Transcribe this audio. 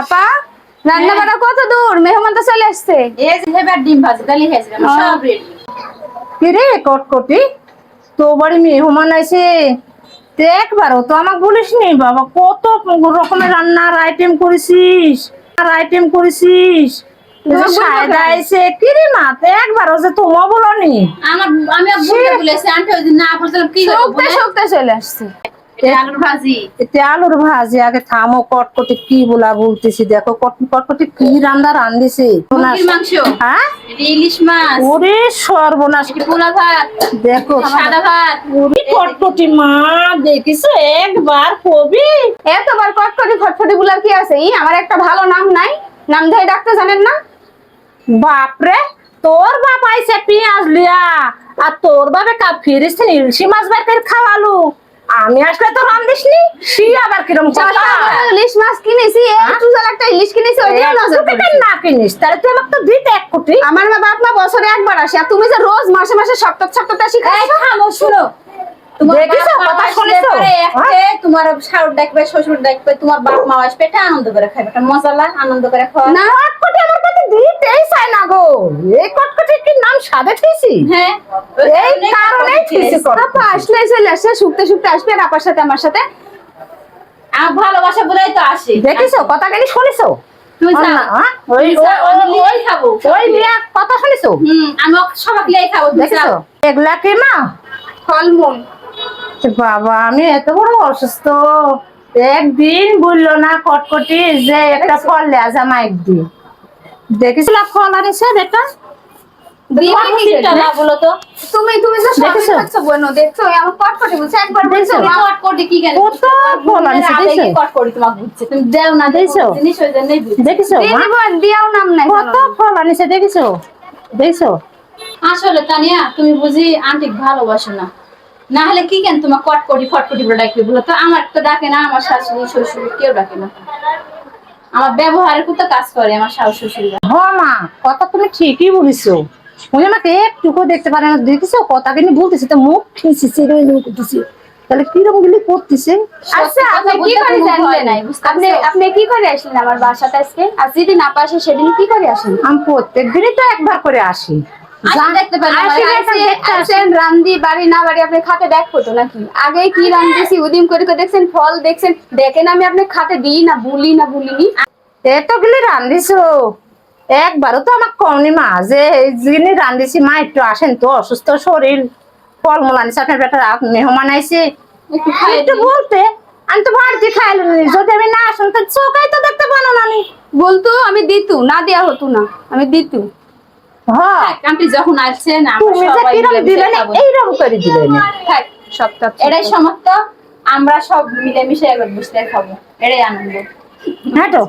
আপা রান্না বান্না কত দূর? মেহমান তো চলে আসছে। এই যে হেবার ডিম ভাজি ডালি খাইছিলাম সব রেডি কিরে কটকটি? তো বাড়ি মেহমান আছে একবারও তো আমাকে বলিস নি বাবা কত রকমের রান্নার আইটেম করেছিস? আর আইটেম করেছিস? একবারও যে তোমা বলো নি। আমার আমি বলেছি আন্টি ওই দিন না বলছিলাম কি চলে আসছে। আলুর ভাজি? আলুর ভাজি আগে থামো কটকটি কি বলা বলতেছি দেখো কট- কটকটি কি রান্না রান্ধিছে? মুরগির মাংস? হ্যাঁ? ইলিশ মাছ। ওরে সর্বনাশ। পোলা ভাত। দেখো সাদা ভাত। ওরে কটকটি মা দেখিস একবার কবি। এতবার কটকটি ফটফটি গুলার কি আছে? ই আমার একটা ভালো নাম নাই। নাম ধরে ডাকতে জানেন না? বাপরে তোর বাপ আইসে পেঁয়াজ লিয়া আর তোর বাপে কাপ ফিরিস ইলশি মাছ বের করে খাওয়ালু। আমি আসলে তো রান্ধিস নি সি আবার কিরম কথা? ইলিশ মাছ কিনেছি এই চুজাল একটা ইলিশ কিনেছি ওইটাও নজর তুই করেছি। না কিনিস? তাহলে তুই আমাকে তো দিতে এক কোটি। আমার মা বাপ মা বছরে একবার আসে আর তুমি যে রোজ মাসে মাসে সপ্তাহ সপ্তাহ আসি এই থামো শুনো। তোমার একটে ডাকবে শ্বশুর ডাকবে তোমার বাপ মা আসবে এটা আনন্দ করে খাবে এটা মজালা আনন্দ করে খাওয়া। না কটকটি আমার কাছে দিতেই চায় না গো। এই কটকটি কি নাম সাদে খেয়েছি? হ্যাঁ। এই আপা কটকটি। আসলে চলে আসে শুকতে শুকতে আসবে আর আপার সাথে আমার সাথে। ভালোবাসা তো আসে। দেখিছো? কথা কেন শুনিছো? হ্যাঁ? ওই তুমি যাও, ওই- আমি ওই- লিয়েই খাব। ওই বিয়া কথা শুনিছো? আমি সবাই খাব দেখেছ? এগুলা কি মা? ফলমূল। বাবা আমি এত বড় অসুস্থ। একদিন বলল না কটকটি যে একটা ফল লেয়া জামা একদিন। দেখেছিল ফল আনিছে বেটা? তুমি তুমি? দেখছ? আমার কটকটি বলছে একবার বলছো দেখেছ? মা কট কোটি কি কেন কত ফল আনিছে, দেখছ? কট তোমাকে বুঝছে তুমি দেও না দেখছ? দেখছ? জিনিস ওই জন্যই বুঝছে দেখেছ? দিয়ে মা? দিব দিয়াও নাম নাই কত জানো। না। ফল দেখছ? আসলে তানিয়া তুমি বুঝি আন্টি ভালোবাসো না। না হলে কি কেন তোমার কটকটি ফটকটি বলে ডাকবে বলো তো? আমার তো ডাকে না আমার শাশুড়ি শ্বশুর কেউ ডাকে না। আমার ব্যবহারের কত কাজ করে আমার শাশু শ্বশুররা হ মা কথা তুমি ঠিকই বলিছো। উনি আমাকে একটুকু দেখতে পারে না দেখেছ কথা কিন্তু বলতেছে তো মুখ চিরে উঠতেছে। তাহলে কিরম গুলি করতেছে? আচ্ছা আপনি কি বলতে করে জানলেন? আপনি আপনি কি করে আসলেন আমার বাসাতে আজকে? আর যেদিন আপা আসে সেদিন কি করে আসেন? আমি প্রত্যেক দিনই তো একবার করে আসি। আগে কি উদিম করে দেখছেন ফল দেখছেন দেখেন আমি আপনি খাতে দিই না ভুলি না ভুলিনি এতগুলি রান্ধিছো? একবারও তো আমার কমনি মা যে যিনি রান্ধিছি মা একটু আসেন তো অসুস্থ শরীর ফলমূল আনিছে আপনার বেটার মেহমান আইছে। একটু বলতে আমি তো বাড়িতে খাইলাম যদি আমি না আসুন তো চোখাই তো দেখতে পানো না আমি। বলতো আমি দিতু না দেয়া হতো না আমি দিতু। হ্যাঁ আন্টি যখন আসছেন। এইরকম করে দিলে থাক, সবটা এটাই আমরা সব মিলেমিশে একবার বসে খাব। এটাই আনন্দ। হ্যাঁ তো।